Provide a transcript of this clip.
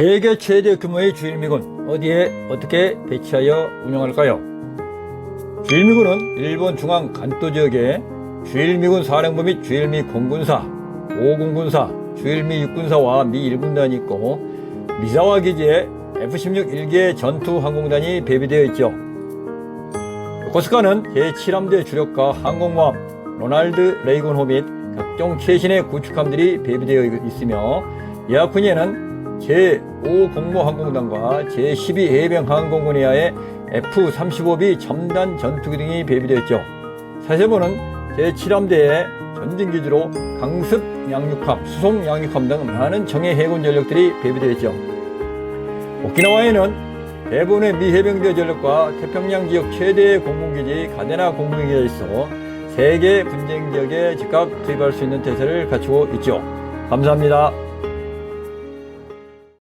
세계 최대 규모의 주일미군 어디에 어떻게 배치하여 운영할까요? 주일미군은 일본 중앙 간도 지역에 주일미군 사령부 및 주일미 공군사, 오공군사, 주일미 육군사와 미 1군단이 있고 미사와 기지에 F-16 1개 전투 항공단이 배비되어 있죠. 코스카는 제7함대 주력과 항공모함, 로날드 레이건 호 및 각종 최신의 구축함들이 배비되어 있으며 예하쿠니에는 제5 공모항공단과 제12 해병 항공군이하의 F-35B 첨단 전투기 등이 배비되어 있죠. 사세보는 제7함대의 전진기지로 강습 양육함, 수송 양육함 등 많은 정예 해군 전력들이 배비되어 있죠. 오키나와에는 대부분의 미 해병대 전력과 태평양 지역 최대의 공군기지 가데나 공군기지가 있어 세계 분쟁 지역에 즉각 투입할 수 있는 태세를 갖추고 있죠. 감사합니다.